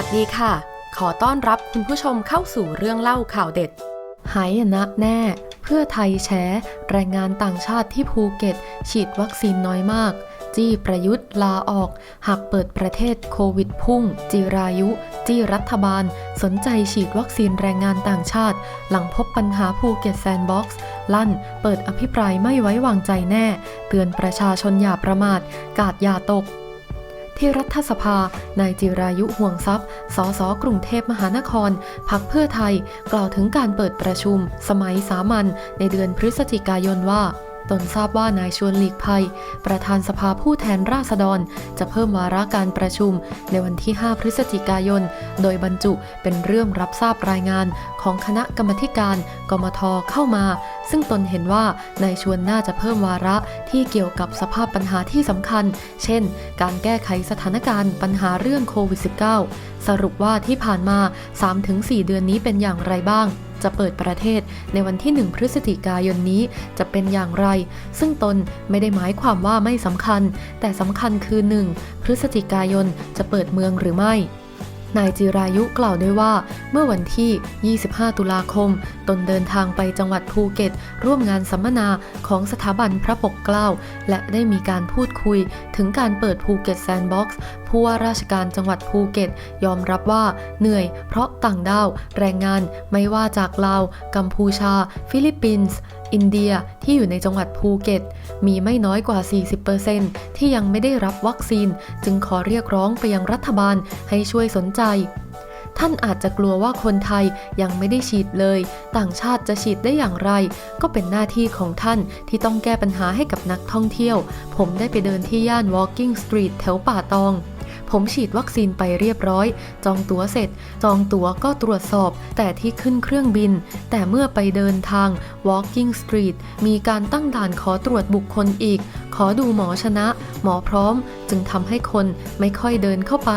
วัสดีค่ะ ขอต้อนรับคุณผู้ชมเข้าสู่เรื่องเล่าข่าวเด็ด หายนะแน่ เพื่อไทยแฉแรงงานต่างชาติที่ภูเก็ต ฉีดวัคซีนน้อยมาก จี้ประยุทธ์ลาออก หากเปิดประเทศโควิดพุ่ง จิรายุ จี้รัฐบาล สนใจฉีดวัคซีนแรงงานต่างชาติ หลังพบปัญหาภูเก็ตแซนด์บ็อกซ์ลั่น เปิดอภิปรายไม่ไว้วางใจแน่ เตือนประชาชนอย่าประมาท กาดอย่าตก ที่รัฐสภานายจิรายุห่วงทรัพย์ สสกรุงเทพมหานคร พักเพื่อไทย กล่าวถึงการเปิดประชุม สมัยสามัญในเดือนพฤศจิกายนว่า ตนทราบว่านายชวนหลีกภัย ประธานสภาผู้แทนราษฎร จะเพิ่มวาระการประชุม ในวันที่ 5 พฤศจิกายน โดยบรรจุเป็นเรื่องรับทราบรายงานของคณะกรรมการกมทเข้ามา ซึ่งตนเห็นว่านายชวนน่าจะเพิ่มวาระที่เกี่ยวกับสภาพปัญหาที่สำคัญ เช่น การแก้ไขสถานการณ์ปัญหาเรื่องโควิด -19 สรุปว่าที่ผ่านมา 3-4 เดือนนี้เป็นอย่างไรบ้าง จะเปิดประเทศในวันที่ 1 พฤศจิกายนนี้จะเป็นอย่างไร ซึ่งตนไม่ได้หมายความว่าไม่สำคัญ แต่สำคัญคือ 1. พฤศจิกายนจะเปิดเมืองหรือไม่ นายจิรายุกล่าวด้วยว่า เมื่อวันที่ 25 ตุลาคม ตนเดินทางไปจังหวัดภูเก็ต ร่วมงานสัมมนาของสถาบันพระปกเกล้า และได้มีการพูดคุยถึงการเปิดภูเก็ตแซนด์บ็อกซ์ผู้ว่าราชการจังหวัดภูเก็ต ยอมรับว่าเหนื่อยเพราะต่างด้าว แรงงานไม่ว่าจากลาว กัมพูชา ฟิลิปปินส์ อินเดียที่อยู่ในจังหวัดภูเก็ต มีไม่น้อยกว่า 40%ที่ยังไม่ได้รับวัคซีน จึงขอเรียกร้องไปยังรัฐบาลให้ช่วยสนใจ ท่านอาจจะกลัวว่าคนไทยยังไม่ได้ฉีดเลย ต่างชาติจะฉีดได้อย่างไร ก็เป็นหน้าที่ของท่านที่ต้องแก้ปัญหาให้กับนักท่องเที่ยว ผมได้ไปเดินที่ย่าน Walking Street แถวป่าตอง ผมฉีดวัคซีนไปเรียบร้อย จองตั๋วเสร็จ จองตั๋วก็ตรวจสอบ แต่ที่ขึ้นเครื่องบิน แต่เมื่อไปเดินทาง Walking Street มีการตั้งด่านขอตรวจบุคคลอีก ขอดูหมอชนะ หมอพร้อมจึงทำให้คนไม่ค่อยเดินเข้าไป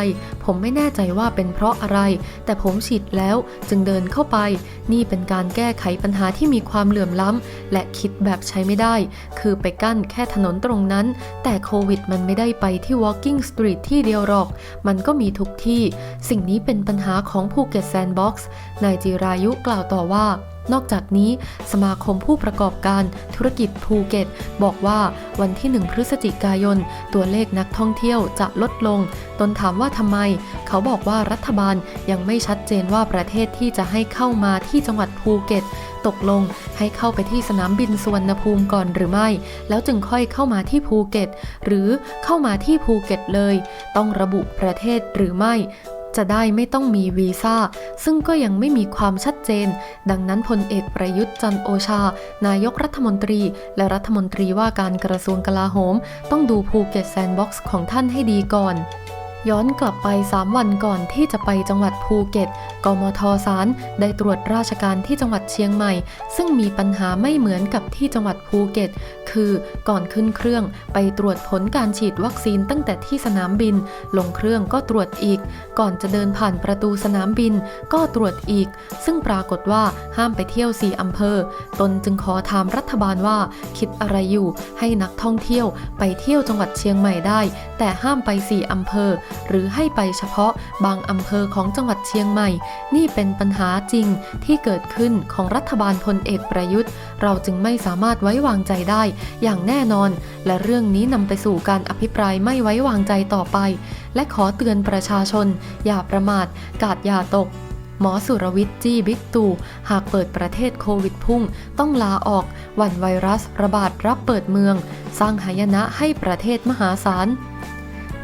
ผมไม่แน่ใจว่าเป็นเพราะอะไร แต่ผมฉีดแล้วจึงเดินเข้าไป นี่เป็นการแก้ไขปัญหาที่มีความเหลื่อมล้ำและคิดแบบใช้ไม่ได้ คือไปกั้นแค่ถนนตรงนั้น แต่โควิดมันไม่ได้ไปที่ Walking Street ที่เดียวหรอก มันก็มีทุกที่ สิ่งนี้เป็นปัญหาของภูเก็ตแซนด์บ็อกซ์นายจิรายุกล่าวต่อว่า นอกจากนี้สมาคมผู้ประกอบการธุรกิจภูเก็ต บอกว่าวันที่ 1 พฤศจิกายน ตัวเลขนักท่องเที่ยวจะลดลง ตนถามว่าทำไม เขาบอกว่ารัฐบาลยังไม่ชัดเจนว่าประเทศที่จะให้เข้ามาที่จังหวัดภูเก็ต ตกลงให้เข้าไปที่สนามบินสุวรรณภูมิก่อนหรือไม่ แล้วจึงค่อยเข้ามาที่ภูเก็ต หรือเข้ามาที่ภูเก็ตเลย ต้องระบุประเทศหรือไม่ จะได้ไม่ต้องมีวีซ่า ซึ่งก็ยังไม่มีความชัดเจน ดังนั้นพลเอกประยุทธ์จันโอชา นายกรัฐมนตรี และรัฐมนตรีว่าการกระทรวงกลาโหม ต้องดูภูเก็ตแซนด์บ็อกซ์ของท่านให้ดีก่อนย้อนกลับไป 3 วันก่อนที่จะไปจังหวัดภูเก็ต กมทสารได้ตรวจราชการที่จังหวัดเชียงใหม่ ซึ่งมีปัญหาไม่เหมือนกับที่จังหวัดภูเก็ต คือก่อนขึ้นเครื่องไปตรวจผลการฉีดวัคซีนตั้งแต่ที่สนามบิน ลงเครื่องก็ตรวจอีก ก่อนจะเดินผ่านประตูสนามบินก็ตรวจอีก ซึ่งปรากฏว่าห้ามไปเที่ยวสี่อำเภอ ตนจึงขอถามรัฐบาลว่า คิดอะไรอยู่ให้นักท่องเที่ยวไปเที่ยวจังหวัดเชียงใหม่ได้ แต่ห้ามไปสี่อำเภอ หรือให้ไปเฉพาะบางอำเภอของจังหวัดเชียงใหม่นี่เป็นปัญหาจริงที่เกิดขึ้นของรัฐบาลพลเอกประยุทธ์ เราจึงไม่สามารถไว้วางใจได้อย่างแน่นอน และเรื่องนี้นำไปสู่การอภิปรายไม่ไว้วางใจต่อไป และขอเตือนประชาชน อย่าประมาท กาดอย่าตกหมอสุรวิทย์จี้บิ๊กตู่หากเปิดประเทศโควิดพุ่ง ต้องลาออกหวันไวรัสระบาดรับเปิดเมือง สร้างหายนะให้ประเทศมหาศาล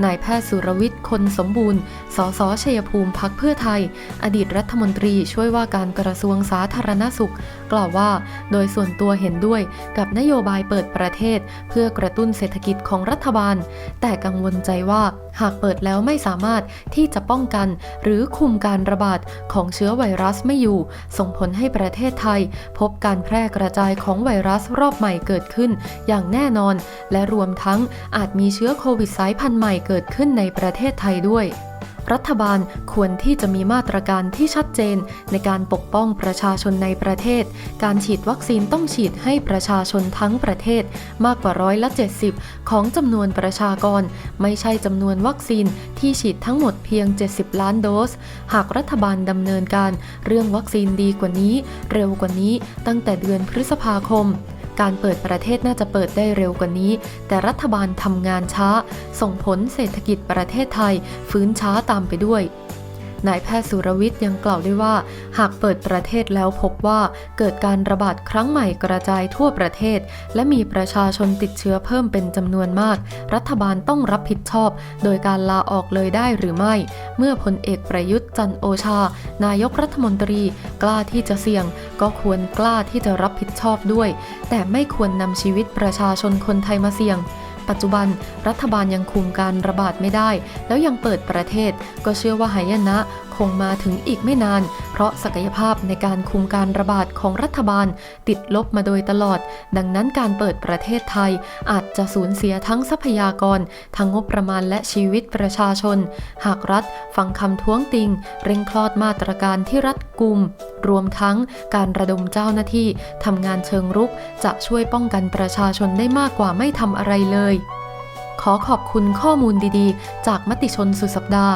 นายแพทย์สุรวิทย์คนสมบูรณ์ สสชัยภูมิพักเพื่อไทย อดีตรัฐมนตรีช่วยว่าการกระทรวงสาธารณสุข กล่าวว่า โดยส่วนตัวเห็นด้วยกับนโยบายเปิดประเทศ เพื่อกระตุ้นเศรษฐกิจของรัฐบาล แต่กังวลใจว่าหากเปิดแล้วไม่สามารถที่จะป้องกันหรือคุมการระบาดของเชื้อไวรัสไม่อยู่ ส่งผลให้ประเทศไทย พบการแพร่กระจายของไวรัสรอบใหม่เกิดขึ้น อย่างแน่นอน และรวมทั้งอาจมีเชื้อโควิดสายพันธุ์ใหม่เกิดขึ้นในประเทศไทยด้วย รัฐบาลควรที่จะมีมาตรการที่ชัดเจน ในการปกป้องประชาชนในประเทศ การฉีดวัคซีนต้องฉีดให้ประชาชนทั้งประเทศ มากกว่าร้อยละ 70 ของจำนวนประชากร ไม่ใช่จำนวนวัคซีนที่ฉีดทั้งหมดเพียง 70 ล้านโดส หากรัฐบาลดำเนินการเรื่องวัคซีนดีกว่านี้ เร็วกว่านี้ตั้งแต่เดือนพฤษภาคม การเปิดประเทศน่าจะเปิดได้เร็วกว่านี้ แต่รัฐบาลทำงานช้า ส่งผลเศรษฐกิจประเทศไทย ฟื้นช้าตามไปด้วย นายแพทย์สุรวิทย์ยังกล่าวด้วยว่า หากเปิดประเทศแล้วพบว่าเกิดการระบาดครั้งใหม่กระจายทั่วประเทศ และมีประชาชนติดเชื้อเพิ่มเป็นจำนวนมาก รัฐบาลต้องรับผิดชอบ โดยการลาออกเลยได้หรือไม่ เมื่อพลเอกประยุทธ์จันโอชา นายกรัฐมนตรี กล้าที่จะเสี่ยง ก็ควรกล้าที่จะรับผิดชอบด้วย แต่ไม่ควรนำชีวิตประชาชนคนไทยมาเสี่ยง ปัจจุบัน รัฐบาลยังคุมการระบาดไม่ได้ แล้วยังเปิดประเทศ ก็เชื่อว่าหายนะ คงมาถึงอีกไม่นาน เพราะศักยภาพในการคุมการระบาดของรัฐบาล ติดลบมาโดยตลอด ดังนั้นการเปิดประเทศไทย อาจจะสูญเสียทั้งทรัพยากร ทั้งงบประมาณและชีวิตประชาชน หากรัฐฟังคำท้วงติง เร่งคลอดมาตรการที่รัดกุม รวมทั้งการระดมเจ้าหน้าที่ทำงานเชิงรุก จะช่วยป้องกันประชาชนได้มากกว่าไม่ทำอะไรเลย ขอขอบคุณข้อมูลดีๆ จากมติชนสุดสัปดาห์